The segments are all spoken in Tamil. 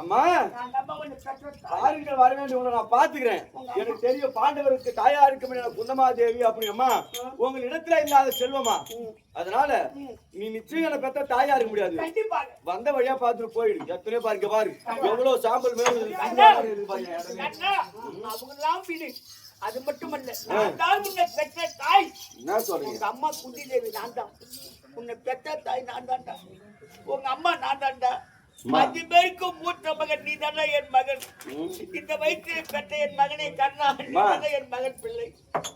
அம்மா. பாருங்கள் வர வேண்டும் உங்களை நான் பாத்துக்கிறேன் எனக்கு தெரியும் பாண்டவருக்கு தாயா இருக்கும் குந்தமாதேவி அப்படி அம்மா உங்க இடத்துல இல்லாத செல்வமா? அதனால நீ நிச்சயம் பெத்த தாயா இருக்க முடியாது. வந்த வழியா பார்த்துட்டு போயிடு. எத்தனையோ பாருங்க பாரு. எவ்வளவு சாம்பல் மேல இருக்கு. பாருங்க இடமே. கண்ணா, அவங்கெல்லாம் விடு. அது மட்டுமல்ல நான் தான் உன்னை பெற்ற தாய். என்ன சொல்றீங்க? உங்க அம்மா குந்தி தேவி நான் தான். உன்னை பெற்ற தாய் நான் தான்டா. உங்க அம்மா நான் தான்டா. பேருக்கும் மூத்த மகன் நீ தானே என் மகன்? இந்த வயிற்றில் பெற்ற என் மகனை கண்ணா என் மகன் பிள்ளை.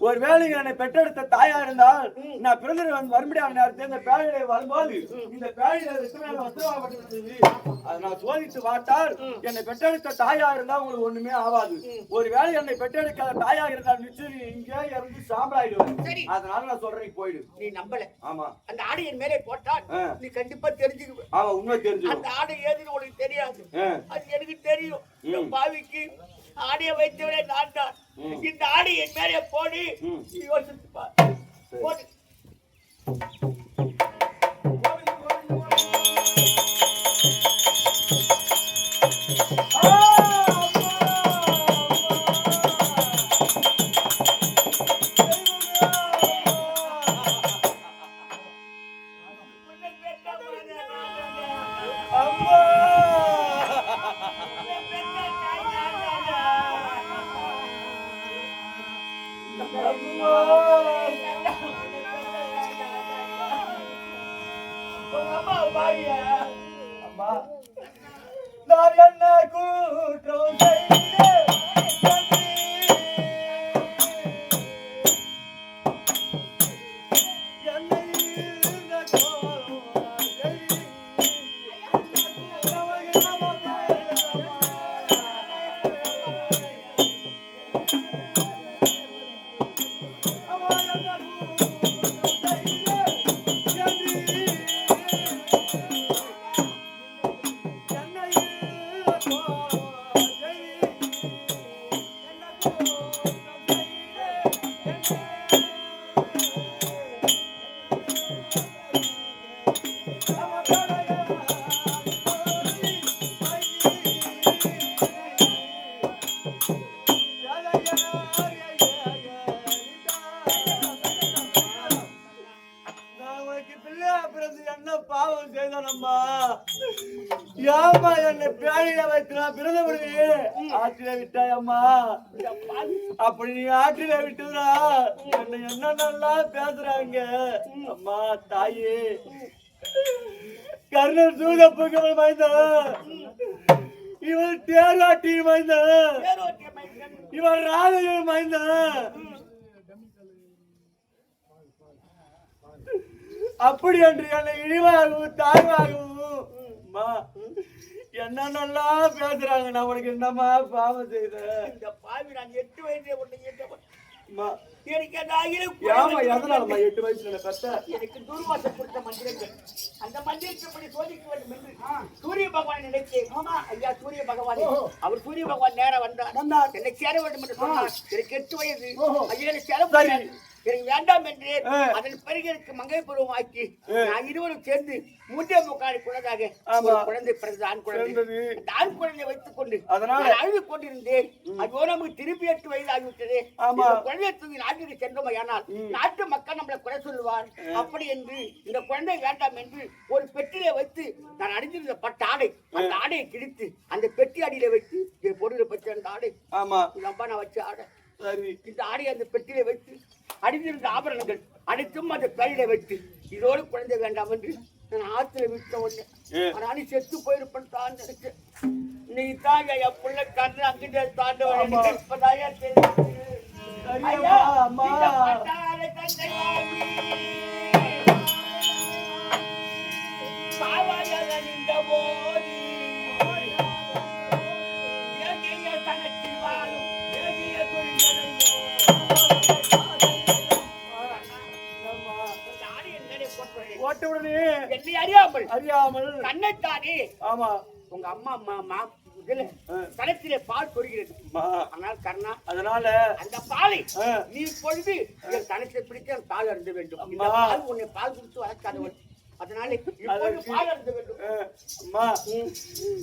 ஒரு வேளை என்னை பெற்றெடுத்த தாயா இருந்தால் நான் பிறந்த வரும்படியான நேரத்தில் இந்த பேழையை வரும்போது இந்த பேழையில ரத்தமே வஸ்திரமாப்பட்டிருந்தது அதை நான் சோதித்து பார்த்தால் என்னை பெற்றெடுத்த தாயா இருந்தா உங்களுக்கு ஒண்ணுமே ஆகாது. ஒரு வேளை என்னை பெற்றெடுக்காத தாயா இருந்தால் நிச்சயம் இங்கே இறந்து சாம்பலாயிடுவேன். அதனால நான் சொல்றேன் போயிடு. நீ நம்பல. ஆமா. அந்த ஆடை என் மேலே போட்டால். நீ கண்டிப்பா தெரிஞ்சுக்குவ. ஆமா உண்மை தெரிஞ்சிடும் அந்த ஆடை ஏதுன்னு உனக்கு தெரியாது. அது எனக்கு தெரியும். இந்த பாவிக்கு ஆடையை வைத்தவனே நான் தான். இந்த ஆடை என் மேலே போடு. பார். போடு. நான் ஆற்றில விட்டாயம்மா. அப்படி நீ ஆற்றில விட்டுதா என்ன நல்லா பேசுறாங்க? அம்மா தாயே. கர்ணன் சூதப்புகள் மைந்த இவன் தேர்வாட்டி மாய்ந்தா இவன் ராதையன் மைந்த அப்படி என்று என்னை இழிவாகவும் தாழ்வாகவும் அம்மா, என்னென்னலாம் பேசுறாங்க நான் உனக்கு என்னம்மா பாவம் செய்த? இந்த பாவி நான் எட்டு வயசுல ஒண்ணு எனக்கு அந்த ஆயிரம் குழந்தைகள் எதனாலம்மா எட்டு வயசுல பெத்த எனக்கு துர்வாசம் கொடுத்த மந்திரங்கள். அந்த மந்திரத்தைப்படி சோதிக்க வேண்டும் என்று சூரிய பகவான் நினைத்தேன் ஆமா ஐயா சூரிய பகவான். அவர் சூரிய பகவான் நேரம் வந்தார். என்னை சேர வேண்டும் என்று சொன்னார். எனக்கு எட்டு வயது. ஐயா சேர. எனக்கு வேண்டாம் என்று. அதன் பிறகு எனக்கு மங்கை பருவம் ஆக்கி நான் இருவரும் சேர்ந்து மூன்றே முக்கால் குழந்தாக குழந்தை பிறந்தது ஆண் குழந்தை. அந்த ஆண் குழந்தையை வைத்துக் கொண்டு அதனால? அழுது கொண்டிருந்தேன். அதோ நமக்கு திருப்பி எட்டு வயது ஆகிவிட்டது குழந்தையை தூக்கி நாட்டுக்கு சென்றோமையானால் நாட்டு மக்கள் நம்மளை குறை சொல்லுவார். அப்படி என்று இந்த குழந்தை வேண்டாம் என்று ஒரு பெட்டியில வைத்து நான் அணிந்திருந்த பட்ட ஆடை அந்த ஆடையை கிழித்து அந்த பெட்டி அடியில வைத்து பொருளை பற்றி அந்த ஆடை. ஆமா. அம்மா நான் வச்ச ஆடை. சரி. இந்த ஆடையை அந்த பெட்டியில வைத்து அணிந்திருந்த ஆபரணங்கள் அனைத்தும் அந்த பெயரில வைத்து இதோடு குழந்தை வேண்டாம் என்று நான் ஆத்துல விட்ட உடனே செத்து போயிருப்பேன் தான் நினைச்சேன் நீ தான் என் புள்ள கண்ணு அங்கிட்ட தாண்டவன் இப்பதாயா ஐயா, அம்மா. இந்த ஓட்ட உடனே என்னை அறியாமல். அறியாமல். கண்ணைத்தானே ஆமா. உங்க அம்மா அம்மா அம்மா இதுல. கணத்திலே பால் பொறுகிறது கர்ணா அதனால அந்த பாலை. நீ பொழுது என் கணத்தை பால் அருந்த வேண்டும். இந்த. பால் உன்னை பால் கொடுத்து வளர்க்காதவன் அதனால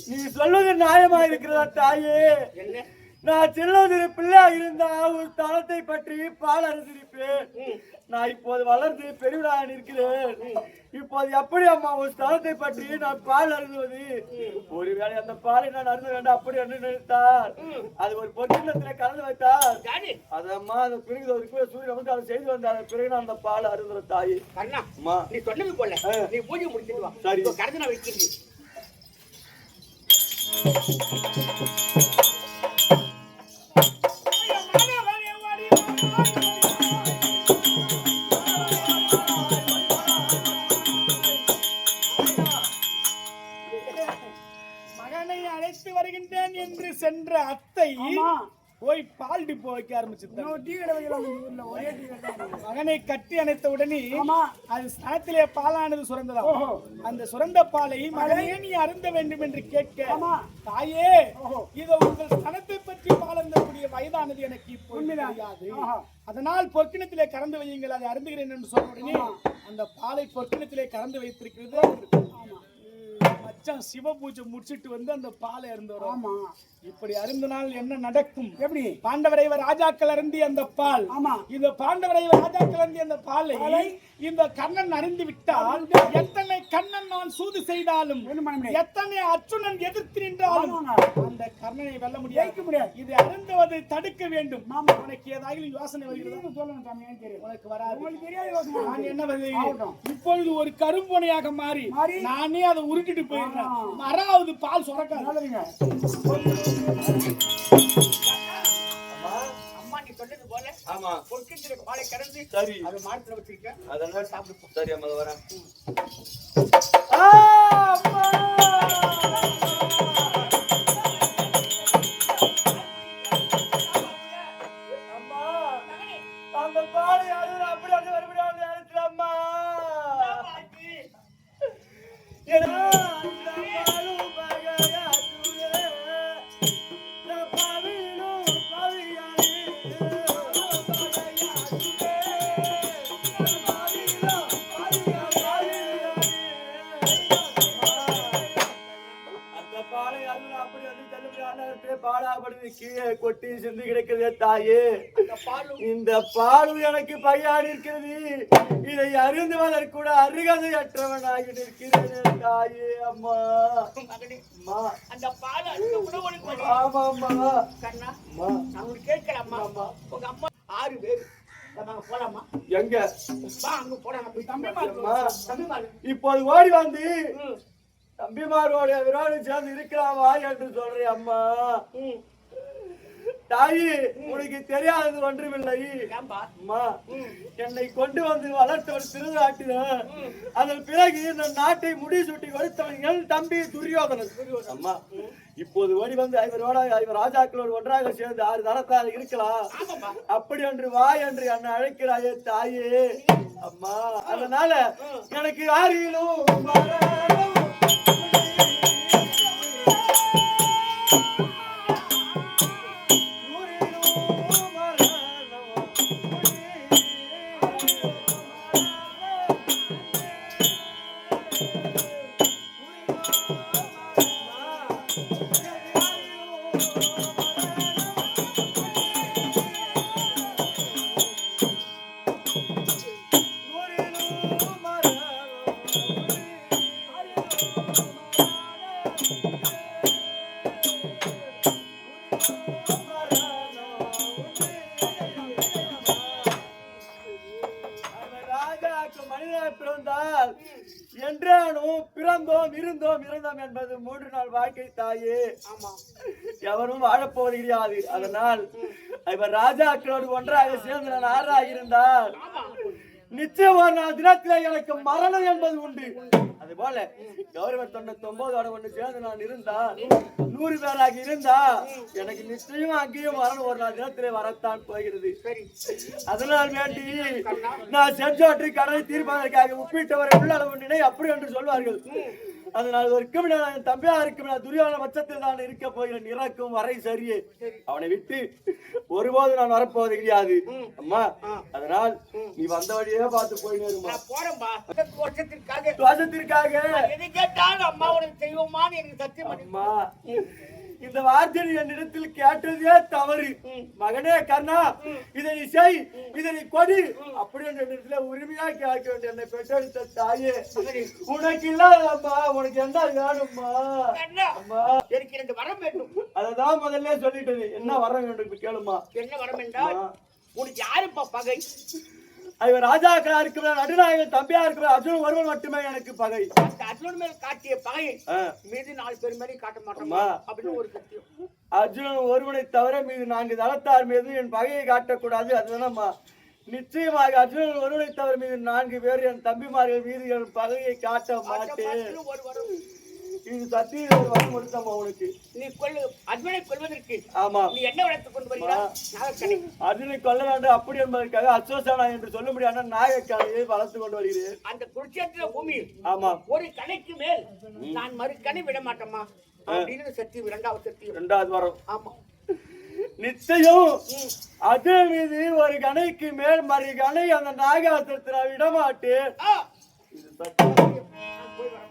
நீ சொல்வது நியாயமா இருக்கிறதா தாயே? என்ன? நான் சின்னதிரு பிள்ளை இருந்தா ஒரு தளத்தை பற்றி பால் அறிந்திருப்பேன். நான் இப்போது வளர்ந்து பெரியவனாக இருக்கிறேன் இப்போது எப்படி அம்மா ஒரு ஸ்தலத்தை பற்றி நான் பால் அருந்துவது? ஒருவேளை அந்த பாலை நான் அருந்த வேண்டாம் அப்படி என்று நினைத்தார். அது ஒரு பொக்கிண்ணத்திலே கலந்து வைத்தார். ஜானி அது அம்மா அந்த பிறகு ஒரு கூட சூரிய நமஸ்காரம் செய்து வந்த அந்த பிறகு நான் அந்த பால் அருந்துற தாய். அம்மா. நீ சொன்னது போல. நீ பூஜை முடிச்சிட்டு வா. சரி. கருது நான் வைக்கிறேன். மகனை அழைத்து வருகின்றேன் என்று சென்ற அத்தை போய் பால் டிப்போ வைக்க ஆரம்பிச்சிருந்தாங்க மகனை கட்டி அணைத்த உடனே அது ஸ்தலத்திலே பாலானது சுரந்ததா அந்த சுரந்த பாலை மகனே நீ அருந்த வேண்டும் என்று கேட்க தாயே இது உங்கள் வயதானது எனக்கு இப்போ தெரியாது. அதனால் பொற்கிணத்திலே கறந்து வையுங்கள். அதை அருந்துகிறேன் என்று சொன்ன உடனே அந்த பாலை பொற்கிணத்திலே கறந்து வைத்திருக்கிறது. மச்சான் சிவ பூஜை முடிச்சிட்டு வந்து அந்த பாலை அருந்தவர் ஆமா. இப்படி அருந்தினால் என்ன நடக்கும்? எப்படி? பாண்டவரைவ ராஜாக்கள் அருந்தி அந்த பால். ஆமா. இந்த பாண்டவரைவ ராஜாக்கள் அருந்தி அந்த பாலை இந்த கண்ணன் அறிந்து விட்டால் எத்தனை கண்ணன் நான் சூது செய்தாலும் எத்தனை அர்ஜுனன் எதிர்த்து நின்றாலும் அந்த கர்ணனை வெல்ல முடியாது. முடியாது. இது அருந்துவதை தடுக்க வேண்டும். உனக்கு ஏதாவது யோசனை வருகிறது? சொல்லுங்க உனக்கு வராது. நான் என்ன வருகிறேன் இப்பொழுது ஒரு கரும்பொனையாக மாறி நானே அதை உருட்டிட்டு போயிருந்தேன் மறாவது பால் சுரக்காது. அம்மா. நீ சொன்னது போல. ஆமா. பொற்கின்ற பாலை கறந்து சரி. அது மாடத்துல வச்சிருக்கேன் அதெல்லாம் சாப்பிடு சரி அம்மா வரேன். கீழே கொட்டி சிந்து கிடக்குதே தாயே. இந்த பாலும் எனக்கு பையாடி இருக்கிறது. இதை அருந்துவதற்கு கூட அருகதையற்றவனாகி நிற்கிறேன் தாயே அம்மா. அந்த. ஆமா அம்மா. கண்ணா அம்மா. நான் கேட்கிறேன் அம்மா. உங்க அம்மா ஆறு பேர். இப்போது ஓடி வந்து தம்பிமாரோட விரோடு சேர்ந்து இருக்கலாமா என்று சொல்றேன் அம்மா. தாயி உனக்கு தெரியாதது ஒன்றுமில்லை. அம்மா என்னை கொண்டு வந்து வளர்த்தவர் திருநாட்டினர் அதன் பிறகு இந்த நாட்டை முடிசூட்டி கொடுத்தவன் என் தம்பி துரியோதனன். அம்மா இப்போது ஓடி வந்து ஐவரோட ஐவர் ராஜாக்களோடு ஒன்றாக சேர்ந்து ஆறு தரத்தால் இருக்கலாம். அப்படி என்று வா என்று என்னை அழைக்கிறாயே தாயே. அம்மா அதனால எனக்கு யாரிலும் எவரும் வாழப்போவது கிடையாது. அதனால் இவர் ராஜாக்களோடு ஒன்றாக சேர்ந்து நான் ஆறாக இருந்தால் நிச்சயம் ஒரு நாள் தினத்திலே எனக்கு மரணம் என்பது உண்டு. அது போல கௌரவர் தொண்ணூத்தி ஒன்பதோட ஒண்ணு சேர்ந்து நான் இருந்தா நூறு பேராக இருந்தா எனக்கு நிச்சயம் அங்கேயும் மரணம் ஒரு நாள் தினத்திலே வரத்தான் போகிறது. அதனால் வேண்டி நான் செஞ்சோற்று கடலை தீர்ப்பதற்காக உப்பிட்டவரை உள்ளளவு நினை அப்படி என்று சொல்வார்கள். அதனால் வரைக்கும் நான் என் தம்பியா இருக்கும் நான் துரியான பட்சத்தில் நான் இருக்க போகிறேன் இறக்கும் வரை சரியே. அவனை விட்டு ஒருபோது நான் வரப்போவது கிடையாது. அம்மா அதனால் நீ வந்த வழியே பார்த்து போயிடுமா போறேன்பா. வருஷத்திற்காக சுவாசத்திற்காக எது கேட்டாலும் அம்மா உனக்கு செய்வோமான்னு எனக்கு சத்தியம் அம்மா இந்த வார்த்தை என்னிடத்தில் கேட்டதே தவறு. மகனே கண்ணா இதை செய் இதை நீ கொடி. அப்படி என்ற இடத்துல உரிமையா கேட்க வேண்டிய என்னை பெற்றெடுத்த தாயே உனக்கு இல்லாதம்மா உனக்கு என்ன வேணும்மா? அம்மா. எனக்கு ரெண்டு வரம் வேண்டும். அததான் முதல்ல சொல்லிட்டது என்ன வர வேண்டும் கேளுமா? என்ன வரம் என்றால் உனக்கு யாருப்பா பகை? இவர் ராஜாக்களா இருக்கிற நடுநாயகன் தம்பியா இருக்கிற அர்ஜுன் ஒருவன் மட்டுமே எனக்கு பகை. அர்ஜுன் மேல் காட்டிய பகை. மீது நாலு பேர் மேலே காட்ட மாட்டோமா. அப்படின்னு ஒரு சத்தியம் அர்ஜுனன் ஒருவனை தவிர மீது நான்கு தளத்தார் மீது என் பகையை காட்டக்கூடாது அதுதானம்மா நிச்சயமாக அர்ஜுனன் ஒருவனை தவிர மீது நான்கு பேர் என் தம்பிமார்கள் மீது என் பகையை காட்ட மாட்டேன். ஒரு வரம் உனக்கு. நீ கொள்ளு அர்ஜுனை கொள்வதற்கு ஆமா. நீ என்ன வளர்த்து கொண்டு வருகிறாய்? அர்ஜுனை கொல்ல வேண்டும் அப்படி என்பதற்காக அஸ்வசானா என்று சொல்ல முடியாத நாயக்காலையை வளர்த்து கொண்டு வருகிறேன். அந்த குருட்சேத்திர பூமியில் ஆமா. ஒரு கணைக்கு மேல் நான் மறு கணை விட மாட்டேமா அப்படின்னு சத்தியம் இரண்டாவது சத்தியம் இரண்டாவது வரம். ஆமா. நிச்சயம் அர்ஜுன் மீது ஒரு கணைக்கு மேல் மறு கணை அந்த நாகாசத்திர வரேன்.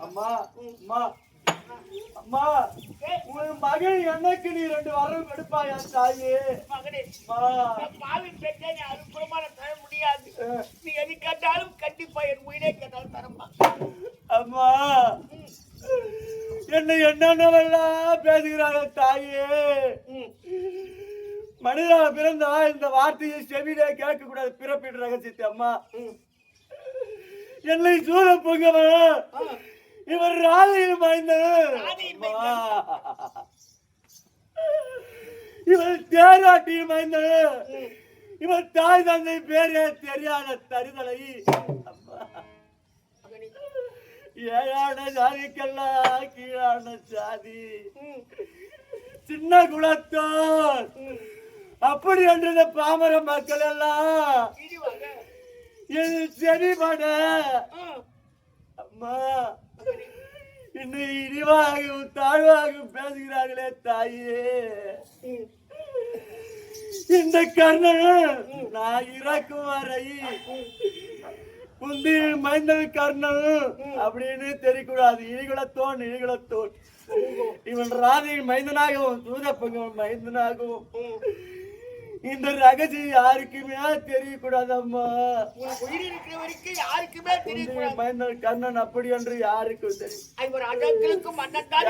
அம்மா அம்மா. அம்மா உன் மகன் எனக்கு நீ ரெண்டு வரம் கொடுப்பாயா தாயே? மகனே பாவி பெற்றே நீ அனுப்புறமான தர முடியாது. நீ எது கேட்டாலும் கண்டிப்பா என் உயிரே கேட்டாலும் தரமா அம்மா. என்னை என்னென்னவெல்லாம் பேசுகிறாங்க தாயே. மனிதா பிறந்தா இந்த வார்த்தையை செவியிலே கேட்க கூடாது பிறப்பின் ரகசியத்தை அம்மா. என்னை சூழ பொங்கவன் இவர் ராதையில் அம்மா. இவர் தேராட்டியில் மாய்ந்தவன் இவர் தாய் தந்தை பேரே தெரியாத தருதலை. ஏழான ஜாதிக்கெல்லாம் கீழான ஜாதி ம், சின்ன குலத்தோர். அப்படி என்று இந்த பாமர மக்கள் எல்லாம். இது செடிபட ம், அம்மா. மகனே இன்னும் இடிவாகவும் தாழ்வாகவும் பேசுகிறார்களே தாயே. இந்த கர்ணன் நான் இறக்கும் வரை புந்தி மைந்தன் கர்ணன் அப்படின்னு தெரியக்கூடாது. இழிகுலத்தோன் இழிகுலத்தோன். இவன் ராதையின் மைந்தனாகவும் சூதப்பங்கவன் மைந்தனாகவும் இந்த ரகசியம் யாருக்குமே தெரியக்கூடாது அம்மா உன் உயிர் இருக்கிற வரைக்கும் யாருக்குமே தெரியக்கூடாது. கர்ணன் அப்படி என்று யாருக்கும் தெரியும்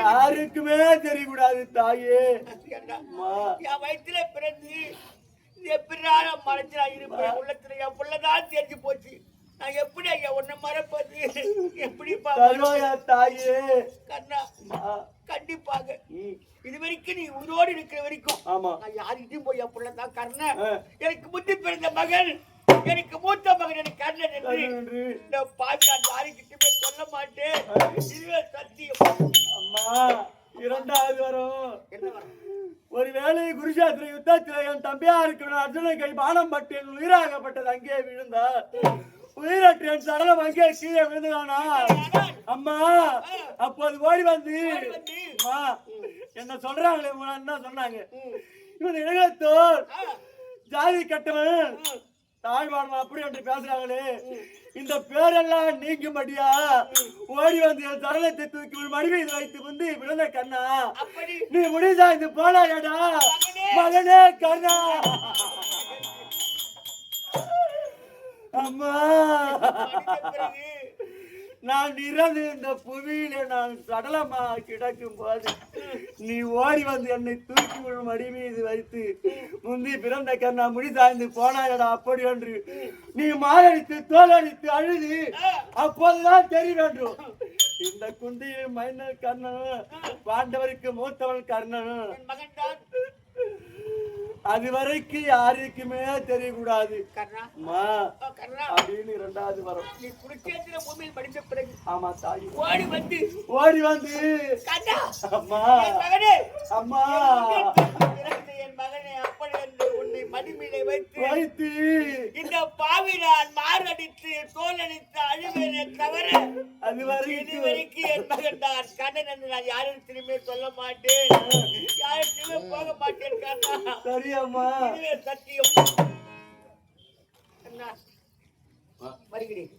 யாருக்குமே தெரியக்கூடாது தாயே. என் வயித்துல பிறந்து மறைச்சு நான் இருப்பேன்? உள்ளத்துல என் புள்ளதான் தெரிஞ்சு போச்சு. நான் எப்படி ஐயா உன்னை மறப்பது? தருவாயா தாயே? கண்ணா. கண்டிப்பாக. இது வரைக்கும் நீ உயிரோடு இருக்கிற வரைக்கும் ஆமா. நான் யாருக்கிட்டையும் போய் என் புள்ளதான் கர்ண. ஆ. எனக்கு முத்தி பிறந்த மகன் எனக்கு மூத்த மகன் எனக்கு கர்ணன் என்று கர்ணன். இந்த பாவி நான் யாருக்கிட்டுமே சொல்ல மாட்டேன். இதுவே சத்தியம். அம்மா இரண்டாவது வரும். என்ன வரும்? ஒருவேளை குருஷாத்திர யுத்தத்தில் என் தம்பியா இருக்கிற அர்ஜுனன் கை பானம் பட்டு உயிராகப்பட்டது அங்கே விழுந்தார் உயிரற்ற என் சடலம் அங்கே கீழே விழுந்தானா அம்மா அப்போது ஓடி வந்து என்ன சொல்றாங்களே என்ன சொன்னாங்க. இவன் இளையத்தோர் ஜாதி கட்டவன் தாழ்வான அப்படி என்று பேசுறாங்களே. இந்த பேரெல்லாம் நீங்கும்படியா ஓடி வந்து என் சடலத்தை தூக்கி உன் மடிவில் வைத்து வந்து விழுந்த கண்ணா. நீ முடிஞ்சா இந்த போலாயடா மகனே கண்ணா அம்மா. நான் இறந்து இந்த புவியில நான் சடலமா கிடக்கும் போது நீ ஓடி வந்து என்னை தூக்கி விழும் அடி மீது வைத்து முந்தி பிறந்த கண்ணா முடி சாய்ந்து போனாயடா அப்படி என்று நீ மாரடித்து தோலடித்து அழுது. அப்போதுதான் தெரிய வேண்டும். இந்த குந்தியில் மைனர் கர்ணன் பாண்டவருக்கு மூத்தவன் கர்ணன். மகன் அது வரைக்கும் யாருக்குமே தெரியக்கூடாது. அப்படின்னு இரண்டாவது வரும். நீ குருட்சேத்திர பூமியில் படித்த பிறகு ஆமா தாய். ஓடி வந்து. ஓடி வந்து. அம்மா. அம்மா. மடிமீனை வைத்து வைத்து இந்த பாவினால் மாரடித்து தோலடித்து அழுவேனே தவிர அது இது வரைக்கும் வரைக்கும் என் மகன் தான். கண்ணன் என்று நான் யாரிடத்திலுமே சொல்ல மாட்டேன். யாரிடத்திலுமே போக மாட்டேன் கண்ணா. சரியம்மா. இதுவே சத்தியம். வருகிறேன்.